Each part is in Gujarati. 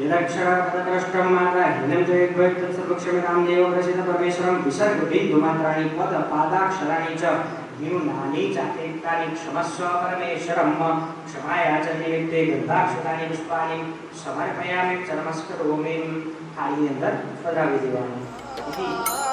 यदक्षरापदकरष्टं मात्रा हिनं जयद्वयं तत्सर्वक्षमिदां देव प्रसिद्धपरमेश्वरं विसर्गबिन्दुमात्राणि पद पादाक्षराणि च न्यूनानि चातिरिक्तानि क्षमस्व परमेश्वरं क्षमाया च निमित्ते गन्धाक्षतानि पुष्पाणि समर्पयामि चर्मस्करोमि थाली अंदर पधरावी देवानि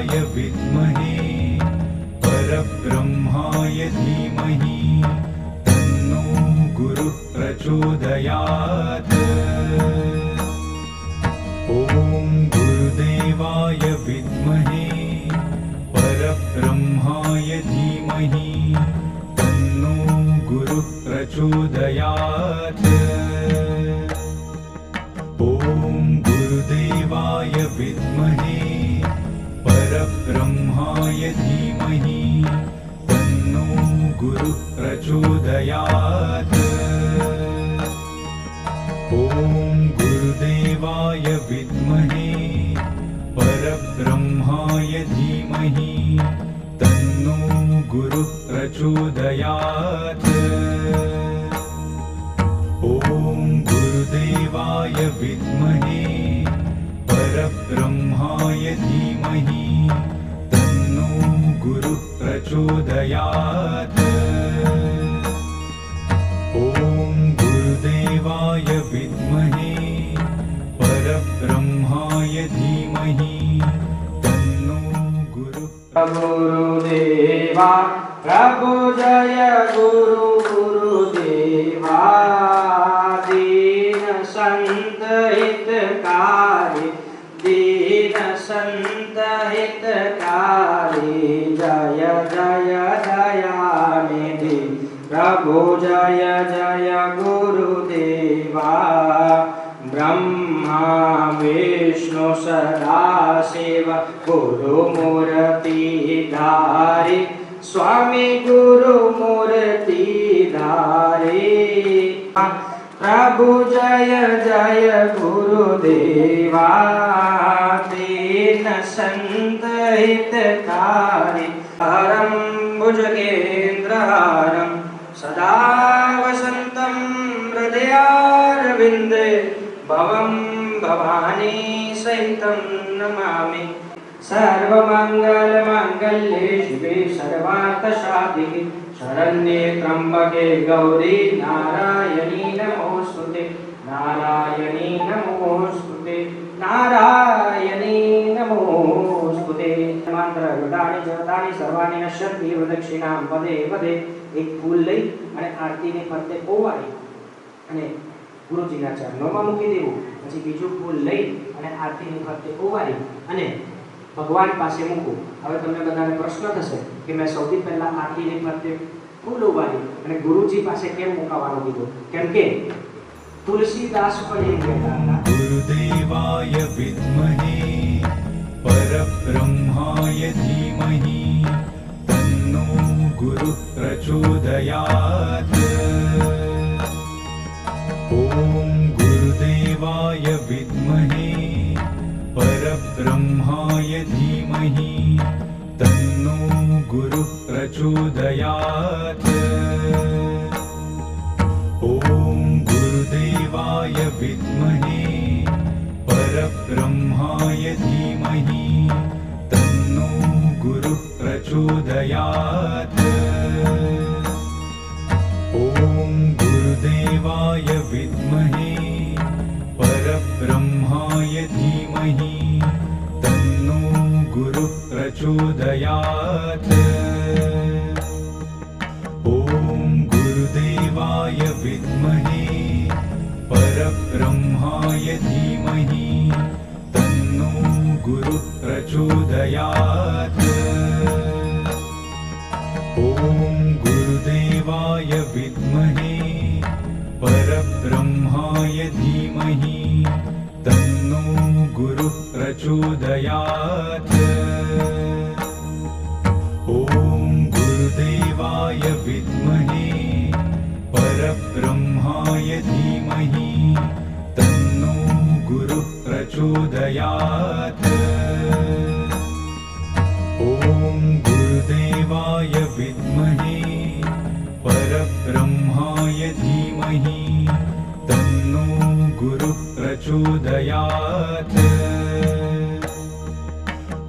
गुरुदेवाय विद्महे परब्रह्माय धीमहि तन्नो गुरुः प्रचोदयात् विद्महे परब्रह्माय धीमहि तन्नो गुरुः प्रचोदयात्। ॐ गुरुदेवाय विद्महे परब्रह्माय धीमहि तन्नो गुरुः प्रचोदयात् ગુરુદેવા પ્રભુ જય ગુરુ ગુરુદેવા દીન સંત હિતકારી દીન સંત હિતકારી જય જય દયાનિધિ પ્રભુ જય જય ગુરુદેવા ब्रह्मा विष्णु सदाशिव सेव धारि स्वामी गुरुमुर्तिधारि। प्रभु जय जय गुरुदेवाते न हरं भुजगेन्द्र परम्भुजगेन्द्र ભવાની સહિતમ નમામિ સર્વમંગલમાંગલ્યે શિવે સર્વાર્થસાધિકે શરણ્યે ત્રંબકે ગૌરી નારાયણી નમોસ્તુતે નારાયણી નમોસ્તુતે નારાયણી નમોસ્તુતે મંત્ર વૃદાની જતાની સર્વાણી નશ્યંતિ પ્રદક્ષિણામ પદે પદે એક ફૂલ લઈ અને આરતીને ફરતે ઓવાળી અને ગુરુજીના ચરણોમાં મૂકી દેવું. પછી બીજું ફૂલ લઈ અને આરતી વખતે ઓવારી અને ભગવાન પાસે મૂકવું. હવે તમને બધાને પ્રશ્ન થશે કે મેં સૌથી પહેલાં આરતીની ફરતે ફૂલ ઉવારી અને ગુરુજી પાસે કેમ મુકાવાનું કીધું? કેમ કે તુલસીદાસ પણ એમ કહેતા ગુરુદેવાય વિદ્મહે, પરબ્રહ્માય ધીમહિ, તન્નો ગુરુ પ્રચોદયાત धीमहि तन्नो गुरुः प्रचोदयात्। ॐ गुरुदेवाय विद्महे परब्रह्माय धीमहि। तन्नो गुरुः प्रचोदयात्। ॐ गुरुदेवाय विद्महे परब्रह्माय धीमहि प्रचोदयात्। ॐ गुरुदेवाय विद्महे परब्रह्माय धीमहि तन्नो गुरुः प्रचोदयात्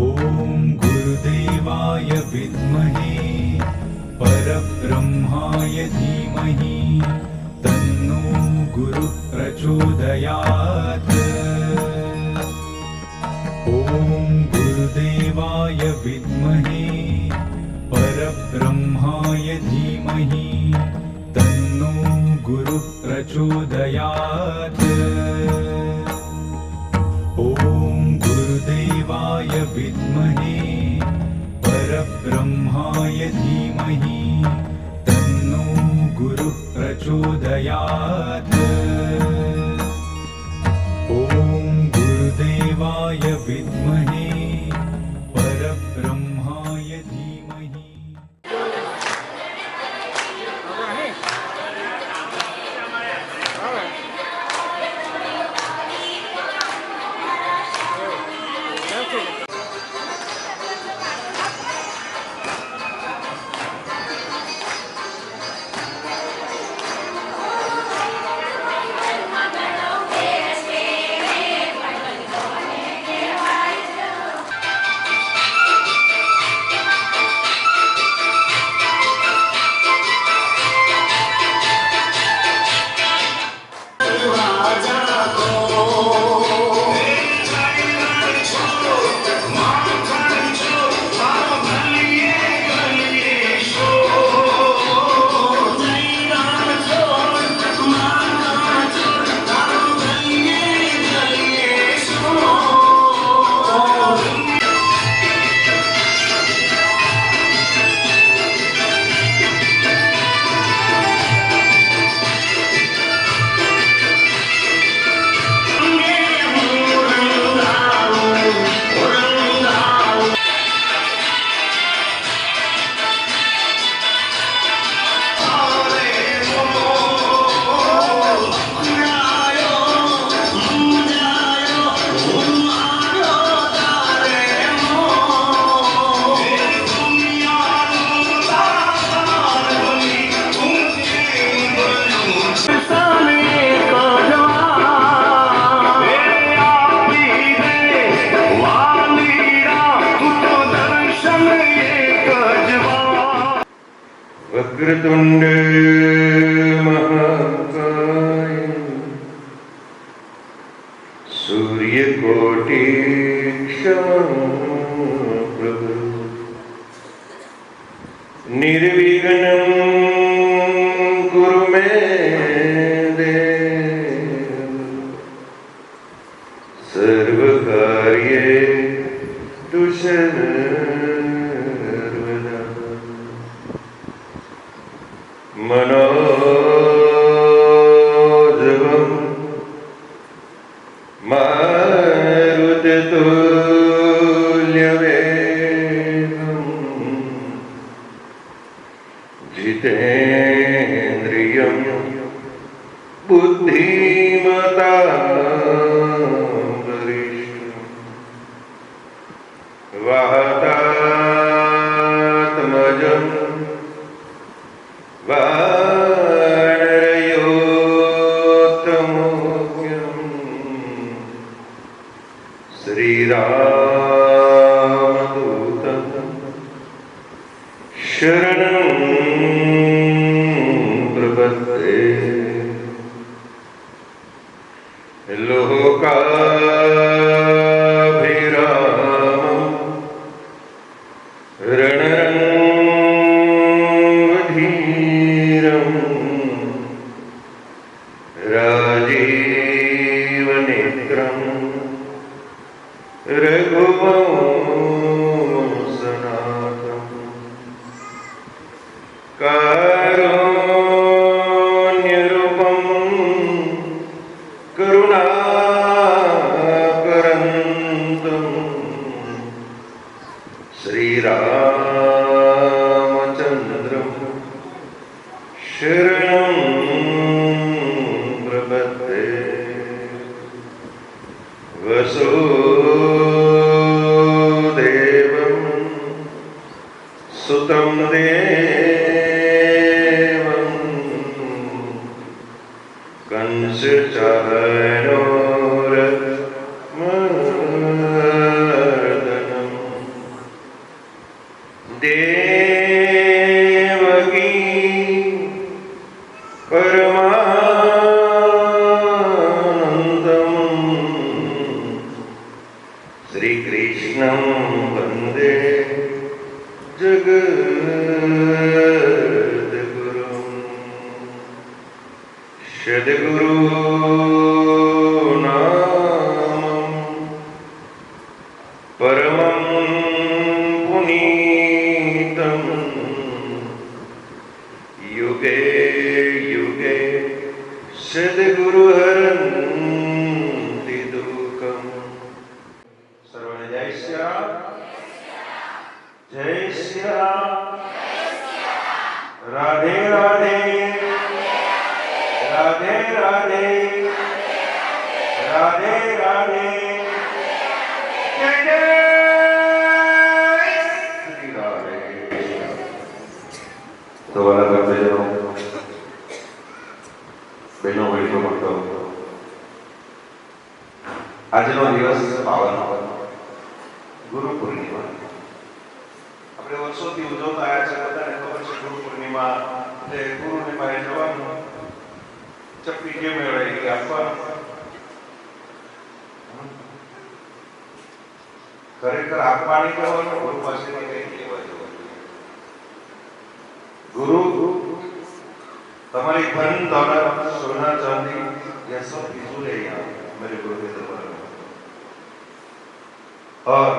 ॐ गुरुदेवाय विद्महे परब्रह्माय धीमहि तन्नो गुरुः प्रचोदयात् ॐ गुरुदेवाय विद्महे परब्रह्माय प्रचोदयात् ॐ गुरुदेवाय विद्महे परब्रह्माय धीमहि तन्नो गुरुः प्रचोदयात् 업그릇 돈들 My શ્રી રામચંદ્ર શ્રી રાધે રાધે. રાધે રાધે. રાધે રાધે. જય જય. શ્રી રાધે. તો વાલા કરજો બેનો બેઠો ભક્તો આજનો દિવસ પાવન ગુરુ પૂર્ણિમા. આપણે વર્ષોથી ઉજવતા આવ્યા છે ગુરુ પૂર્ણિમા એટલે ગુરુને પાસે જવાનું ચપટી જે મેળવે એ આપવાનું ખરેખર આપવાની જવાનું ગુરુ પાસેથી કઈ લેવા જવાનું गुरु तुम्हारी धन दौलत सोना चांदी यह सब फिजूल है यहाँ मेरे गुरु के दरबार में और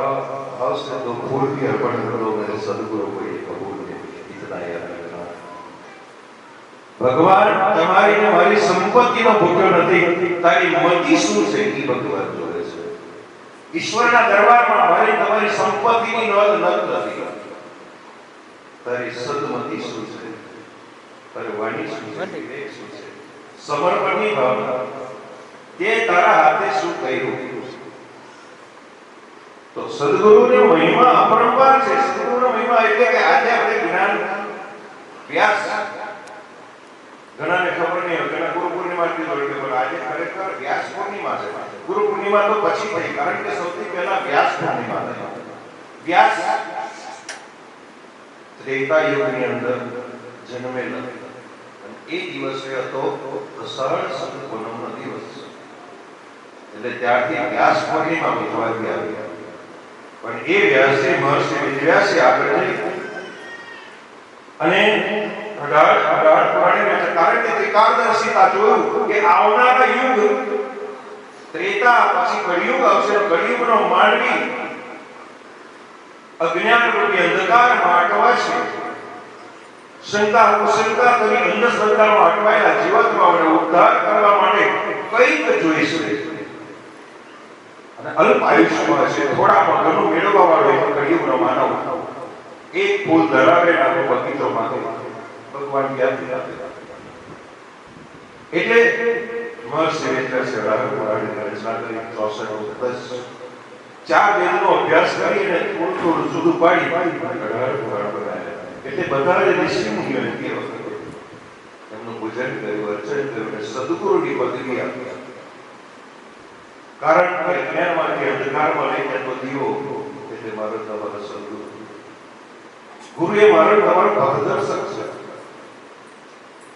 हाउस में दो फूल भी अर्पण कर दो मेरे सदगुरु को ये कबूल है इतना याद रखना ભગવાન તમારી ને મારી સંપત્તિનો ભૂખ્યો નથી. તારી મતિ શું છે? એ ભગવાન જોડે છે. ઈશ્વરના દરબારમાં મારી તમારી સંપત્તિની નોંધ નથી. તારી સદમતિ શું છે? તારી વાણી શું છે? શું છે? સમર્પણની ભાવના. તે તારા હાથે શું કર્યું? તો સદગુરુની મહિમા અપરંપાર છે. સદગુરુનો મહિમા એટલે કે આજે આપણે જ્ઞાન વ્યાસ ઘણાને ખબર નહીં હોય. ઘણા ગુરુ પૂર્ણિમા કીધું કે બોલો, આજે ખરેખર વ્યાસ પૂર્ણિમા છે. ગુરુ પૂર્ણિમા તો પછી થઈ, કારણ કે સૌથી પહેલા વ્યાસ પૂર્ણિમા થઈ વ્યાસ ત્રેતા યુગની અંદર જન્મેલા. એ દિવસે હતો પ્રસરણ સુદ પૂનમનો દિવસ. એટલે ત્યારથી વ્યાસ પૂર્ણિમા ઉજવાતી આવી. પણ એ વ્યાસે મહર્ષિ વિદ્યાસે જઈ અને અઢાર પુરાણે છે કારણ કે ત્રિકાળદર્શિતા જોયું કે આવનારા યુગ ત્રેતા, પછી આવશે. કળિયુગનો માનવી અજ્ઞાન રૂપી અટવાશે. શંકા કુશંકા કરી અંધશ્રદ્ધામાં અટવાયેલા જીવાત્માઓને ઉદ્ધાર કરવા માટે કંઈક જોઈશે. અને અલ્પ આયુષ્યમાં છે થોડામાં ઘણું મેળવવા વાળો કળિયુગનો માનવ. એક ફૂલ ધરાવે નાનો બગીચો માંગે ભગવાન ક્યાંથી આપે એટલે મહર્ષિ વેદવ્યાસે રાહુલ રચના કરી ચોસઠ દસ ચાર વેદનો અભ્યાસ કરી અને થોડું થોડું જુદું પાડી. અઢાર પુરાણ બનાવ્યા એટલે બધા જ ઋષિ મુનિઓએ તે વખતે એમનું પૂજન કર્યું, અર્ચન કર્યું અને સદગુરુની પદવી આપી. કારણ કે જ્ઞાનમાંથી અંધકારમાં લઈ જતો દીવો, એટલે મારો તમારો સદગુરુ. ગુરુ એ મારો તમારો પથદર્શક છે.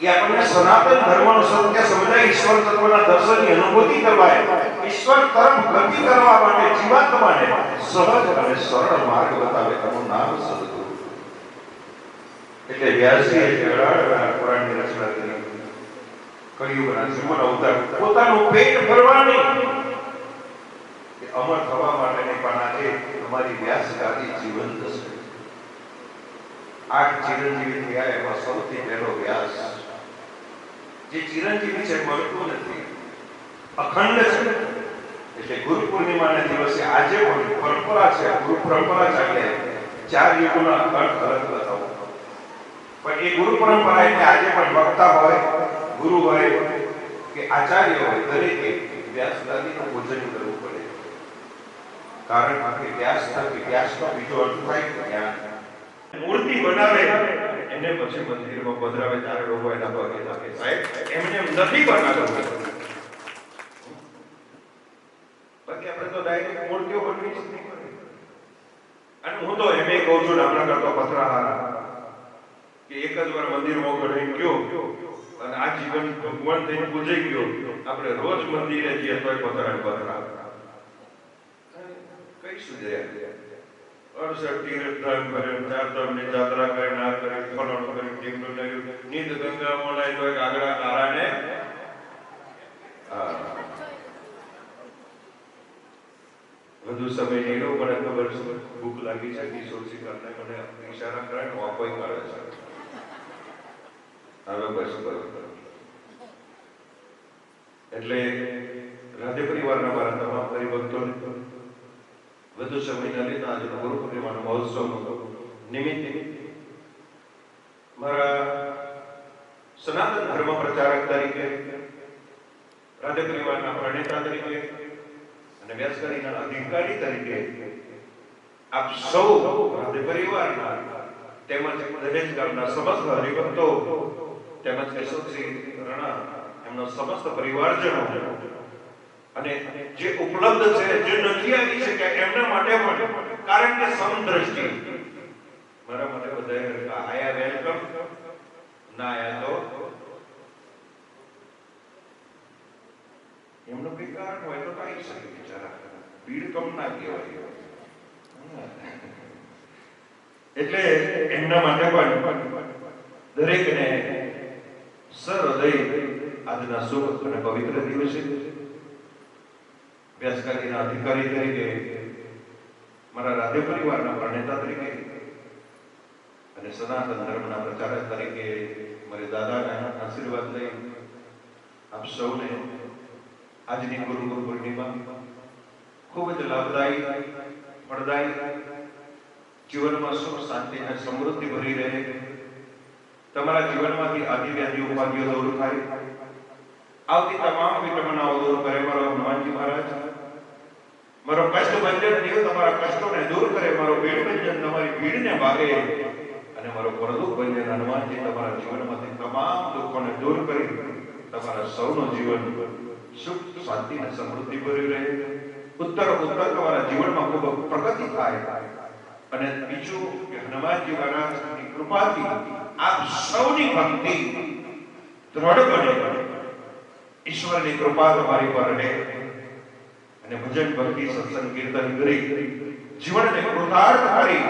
એ આપણને સનાતન ધર્મનો સત્ય સમજાય ઈશ્વર તત્વના દર્શનની અનુભૂતિ કરવાય, ઈશ્વર તરફ ગતિ કરવા માટે જીવાત્માને સહજ અને સરળ માર્ગ બતાવે તેનું નામ સદગુરુ. એટલે વ્યાસજીએ પુરાણની રચના કરી. કળિયુગના જીવન અવતાર પોતાનું પેટ ભરવાની. અમર થવા માટેની પણ આજે અમારી વ્યાસ ગાદી જીવંત છે. આઠ ચિરંજીવી થયા એમાં સૌથી પહેલો વ્યાસ જે ચિરંજીવી છે મળતું નથી. અખંડ છે. એટલે ગુરુ પૂર્ણિમાના દિવસે આજે પણ પરંપરા છે, ગુરુ પરંપરા ચાલે ચાર યુગોના અર્થ અલગ બતાવો. પણ એ ગુરુ પરંપરા એટલે આજે પણ વક્તા હોય, ગુરુ હોય કે આચાર્ય હોય, દરેકે વ્યાસ દાદીનું પૂજન કરવું પડે. કારણ કે વ્યાસ થકી વ્યાસનો બીજો અર્થ થાય જ્ઞાન. મૂર્તિ બનાવે એને પછી મંદિરમાં પધરાવે ત્યારે લોકો એના પગે લાગે સાહેબ, એમને એમ નથી બનાવવું બાકી આપણે તો અને તો આ જીવન ભગવાન થઈને ગયો. આપણે રોજ મંદિરે જઈએ તોય પથરા પથરા કઈ સુધી અડસઠ કરે ચારધામની જાત્રા કરે ફલાણું કરે વધુ સમય નહીં રહ્યો, મને ખબર છે, ભૂખ લાગી છે કિશોર શિકારને મને ઈશારા કરે ને વાપોય કરે છે. હવે બસ બરોબર એટલે રાધે પરિવારના મારા તમામ પરિભક્તોને વધુ સમય ન લેતા આજે ગુરુ પૂર્ણિમાનો મહોત્સવ નિમિત્તે મારા સનાતન ધર્મ પ્રચારક તરીકે રાધે પરિવારના પ્રણેતા તરીકે અને વ્યાસકરીના અધિકારી તરીકે આપ સૌ રાધે પરિવારના તેમજ દહેજ ગામના સમસ્ત હરિભક્તો તેમજ કેશવસિંહ રણા એમનો સમસ્ત પરિવારજનો અને જે ઉપલબ્ધ છે, જે નથી આવી શકે એમના માટે પણ, કારણ કે સમદ્રષ્ટિ. મારા માટે બધા આયા વેલકમ. ના આયા તો. એમનું કઈ કારણ હોય તો આવી શકે બિચારા. ભીડ કમ ના કહેવાય. એટલે એમના માટે પણ દરેકને સહૃદય આજના શુભ અને પવિત્ર દિવસે વ્યાસકારીના અધિકારી તરીકે મારા રાજ્ય પરિવારના પ્રણેતા તરીકે અને સનાતન ધર્મના પ્રચારક તરીકે મારે દાદાના આશીર્વાદ લઈ આપ સૌને આજની ગુરુ પૂર્ણિમા ખૂબ જ લાભદાયી, ફળદાયી, જીવનમાં સુખ, શાંતિ અને સમૃદ્ધિ ભરી રહે. તમારા જીવનમાંથી આદિ વ્યાધિ, ઉપાધિઓ દૂર થાય. આવતી તમામ વિટમનાઓ દૂર કરે. મારો હનુમાનજી મહારાજ મારો કષ્ટ ભંજન દેવ તમારા કષ્ટોને દૂર કરે, મારો ભીડ ભંજન તમારી ભીડને ભાગે અને મારો પરદુખ ભંજન હનુમાનજી તમારા જીવનમાંથી તમામ દુઃખોને દૂર કરી, તમારા સૌનું જીવન સુખ, શાંતિ અને સમૃદ્ધિ ભર્યું રહે. ઉત્તર ઉત્તર તમારા જીવનમાં ખૂબ પ્રગતિ થાય. અને બીજું કે હનુમાનજી મહારાજની કૃપાથી આપ સૌની ભક્તિ દ્રઢ બને. ઈશ્વરની કૃપા તમારી પર રહે. અને ભજન ભક્તિ સત્સંગ કીર્તન કરી જીવનને કૃતાર્થ કરી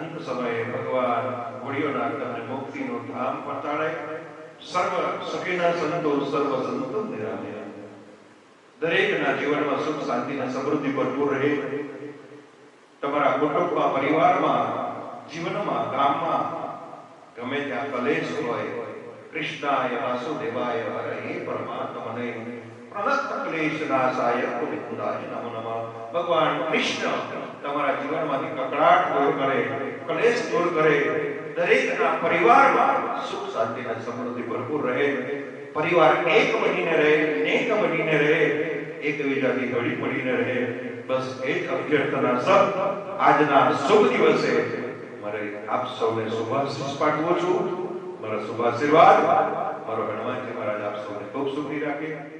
અંત સમયે ભગવાન ઘોડીઓના તમને મુક્તિનો ધામ પતાળે સર્વ સખીના સંતો, સર્વ સંતો નિરામે દરેકના જીવનમાં સુખ શાંતિ અને સમૃદ્ધિ ભરપૂર રહે. તમારા કુટુંબમાં, પરિવારમાં, જીવનમાં, ગામમાં ગમે ત્યાં કલેશ હોય, કૃષ્ણાય વાસુદેવાય હરે પરમાત્મને પરિવાર એક બનીને રહે, નેક બનીને રહે. એકબીજાથી હળી મળીને રહે. બસ એ જ અભ્યર્થના સબ આજના શુભ દિવસે મારે આપ સૌને શુભાશીષ પાઠવું છું. મારા શુભાશીર્વાદ મારો હનુમાનજી મહારાજ આપ સૌને ખૂબ સુખી રાખે.